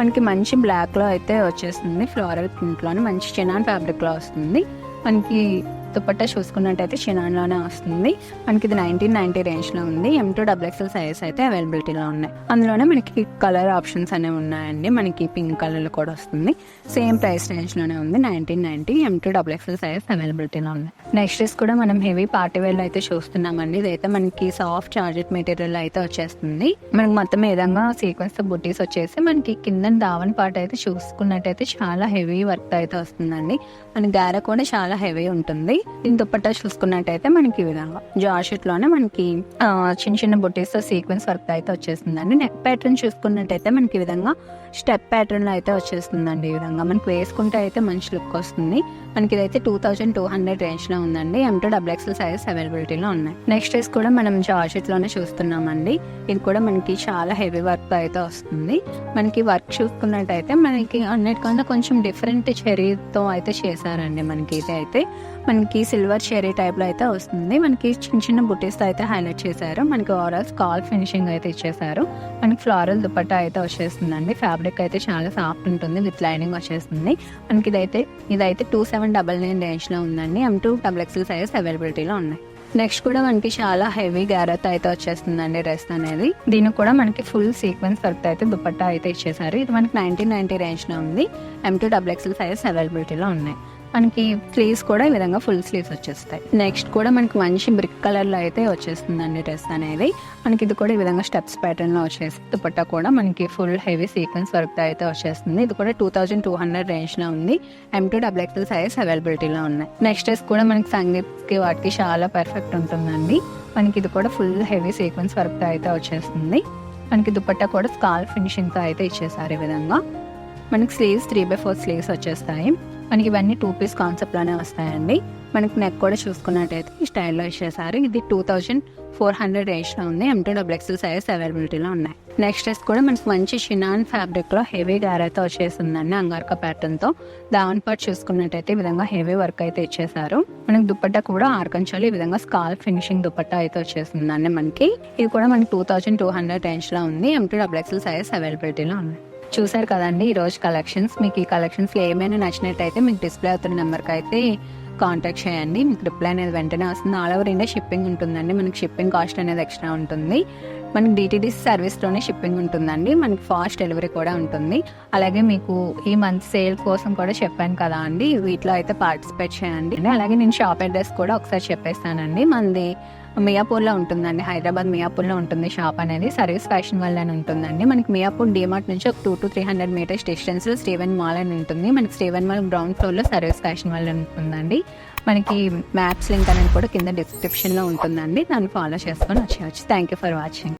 Speaker 1: మనకి మంచి బ్లాక్లో అయితే వచ్చేస్తుంది. ఫ్లోరల్ ప్రింట్ మంచి చిన్న ఫ్యాబ్రిక్లో వస్తుంది. మనకి దుపట్టా చూసుకున్నట్టయితే షినాన్లోనే వస్తుంది. మనకి ఇది నైన్టీన్ నైన్టీ రేంజ్లో ఉంది. M to double XL sizes అయితే అవైలబిలిటీలో ఉన్నాయి. అందులోనే మనకి కలర్ ఆప్షన్స్ అనేవి ఉన్నాయండి. మనకి పింక్ కలర్లో కూడా వస్తుంది. సేమ్ ప్రైస్ రేంజ్లోనే ఉంది. Nineteen ninety M to double XL sizes అవైలబిలిటీలో ఉన్నాయి నెక్స్ట్ డేస్ కూడా మనం హెవీ పార్టీ వేర్లో అయితే చూస్తున్నామండి. ఇదైతే మనకి సాఫ్ట్ చార్జెట్ మెటీరియల్ అయితే వచ్చేస్తుంది. మనకి మొత్తం విధంగా సీక్వెన్స్ బుట్టీస్ వచ్చేసి మనకి కింద దావన్ పార్ట్ అయితే చూసుకున్నట్టయితే చాలా హెవీ వర్క్ అయితే వస్తుందండి. మన గార కూడా చాలా హెవీ ఉంటుంది. దీని దుప్పట్టా చూసుకున్నట్టయితే మనకి ఈ విధంగా. జాషిట్లోనే మనకి ఆ, చిన్న చిన్న బొట్టేస్తో సీక్వెన్స్ వర్క్ అయితే వచ్చేసిందండి. నెక్ ప్యాటర్న్ చూసుకున్నట్టయితే మనకి ఈ విధంగా స్టెప్ ప్యాటర్న్లో అయితే వచ్చేస్తుందండి ఈ విధంగా. మనకి వేసుకుంటే అయితే మంచి లుక్ వస్తుంది. మనకి ఇదైతే టూ థౌజండ్ టూ హండ్రెడ్ రేంజ్లో ఉందండి. M to double XL sizes అవైలబిలిటీలో ఉన్నాయి. నెక్స్ట్ డేస్ కూడా మనం జార్జెట్లోనే చూస్తున్నామండి. ఇది కూడా మనకి చాలా హెవీ వర్క్ అయితే వస్తుంది. మనకి వర్క్ చూసుకున్నట్టయితే మనకి అన్నిటికన్నా కొంచెం డిఫరెంట్ చెరీతో అయితే చేశారండి మనకి ఇది అయితే. మనకి సిల్వర్ చెరీ టైప్లో అయితే వస్తుంది. మనకి చిన్న చిన్న బుటీస్ అయితే హైలైట్ చేశారు. మనకి ఓవరాల్ స్కాల్ ఫినిషింగ్ అయితే ఇచ్చేసారు మనకి ఫ్లోరల్ దుపట్టా అయితే వచ్చేస్తుందండి. ఫ్యాబ్రిక్ అయితే చాలా సాఫ్ట్ ఉంటుంది విత్ లైనింగ్ వచ్చేస్తుంది మనకి ఇదైతే ఇదైతే టూ సెవెన్ డబల్ నైన్ రేంజ్లో ఉందండి. M to double XL sizes అవైలబిలిటీలో ఉన్నాయి. నెక్స్ట్ కూడా మనకి చాలా హెవీ గ్యారత్ అయితే వచ్చేస్తుందండి డ్రెస్ అనేది. దీనికి కూడా మనకి ఫుల్ సీక్వెన్స్ వర్క్ అయితే దుపట్టా అయితే ఇచ్చేసారు. ఇది మనకి నైన్టీన్ నైన్టీ రేంజ్లో ఉంది. M to double XL sizes అవైలబిలిటీలో ఉన్నాయి. మనకి స్లీవ్స్ కూడా ఈ విధంగా ఫుల్ స్లీవ్స్ వచ్చేస్తాయి. నెక్స్ట్ కూడా మనకి మంచి బ్రిక్ కలర్లో అయితే వచ్చేస్తుందండి డ్రెస్ అనేది. మనకి ఇది కూడా ఈ విధంగా స్టెప్స్ ప్యాటర్న్లో వచ్చేసి దుపట్టా కూడా మనకి ఫుల్ హెవీ సీక్వెన్స్ వర్క్ అయితే వచ్చేస్తుంది. ఇది కూడా టూ థౌజండ్ టూ హండ్రెడ్ రేంజ్లో ఉంది. M to double XL size అవైలబిలిటీలో ఉన్నాయి. నెక్స్ట్ డ్రెస్ కూడా మనకి సంగీత్కి వాటికి చాలా పర్ఫెక్ట్ ఉంటుందండి. మనకి ఇది కూడా ఫుల్ హెవీ సీక్వెన్స్ వర్క్ అయితే వచ్చేస్తుంది. మనకి దుపట్టా కూడా స్కాల్ ఫినిషింగ్తో అయితే ఇచ్చేసారు ఈ విధంగా. మనకి sleeves three by four sleeves వచ్చేస్తాయి. మనకి ఇవన్నీ టూ పీస్ కాన్సెప్ట్లోనే వస్తాయండి. మనకి నెక్ కూడా చూసుకున్నట్టయితే ఈ స్టైల్లో ఇచ్చేసారు ఇది టూ థౌజండ్ ఫోర్ హండ్రెడ్ రేంజ్లో ఉంది. M to double XL size అవైలబిలిటీలో ఉన్నాయి. నెక్స్ట్ డ్రెస్ కూడా మనకి మంచి షినాన్ ఫ్యాబ్రిక్లో హెవీ గార్ అయితే వచ్చేసిందండి అంగార్క ప్యాటర్న్తో దావన్ పార్ట్ చూసుకున్నట్టయితే ఈ విధంగా హెవీ వర్క్ అయితే ఇచ్చేసారు మనకి దుపట్టా కూడా ఆర్కంచోలు ఈ విధంగా స్కాల్ ఫినిషింగ్ దుపట్టా అయితే వచ్చేసిందండి మనకి. ఇది కూడా మనకి టూ థౌజండ్ టూ హండ్రెడ్ రేంజ్లో ఉంది. M to double XL size అవైలబిలిటీలో ఉన్నాయి చూసారు కదండి ఈరోజు కలెక్షన్స్ మీకు ఈ కలెక్షన్స్లో ఏమైనా నచ్చినట్టయితే మీకు డిస్ప్లే అవుతున్న నెంబర్కి అయితే కాంటాక్ట్ చేయండి. మీకు రిప్లై అనేది వెంటనే వస్తుంది. ఆల్ ఓవర్ ఇండియా షిప్పింగ్ ఉంటుందండి. మనకి షిప్పింగ్ కాస్ట్ అనేది ఎక్స్ట్రా ఉంటుంది. మనకి డిటీడీసీ సర్వీస్లోనే షిప్పింగ్ ఉంటుందండి. మనకి ఫాస్ట్ డెలివరీ కూడా ఉంటుంది. అలాగే మీకు ఈ మంత్ సేల్ కోసం కూడా చెప్పాను కదా అండి. వీటిలో అయితే పార్టిసిపేట్ చేయండి. అలాగే నేను షాప్ అడ్రస్ కూడా ఒకసారి చెప్పేస్తానండి. మనది మియాపూర్లో ఉంటుందండి. హైదరాబాద్ మియాపూర్లో ఉంటుంది షాప్ అనేది. సర్వీస్ ఫ్యాషన్ వల్ల అని ఉంటుందండి. మనకి మియాపూర్ డిమార్ట్ నుంచి ఒక two to three hundred metres డిస్టెన్స్లో స్టీవెన్ మాల్ అని ఉంటుంది. మనకి స్టీవెన్ మాల్ గ్రౌండ్ ఫ్లోర్లో సర్వీస్ ఫ్యాషన్ వల్ల ఉంటుందండి. మనకి మ్యాప్స్ లింక్ అనేది కూడా కింద డిస్క్రిప్షన్లో ఉంటుందండి. దాన్ని ఫాలో చేసుకొని వచ్చేయచ్చు. Thank you for watching.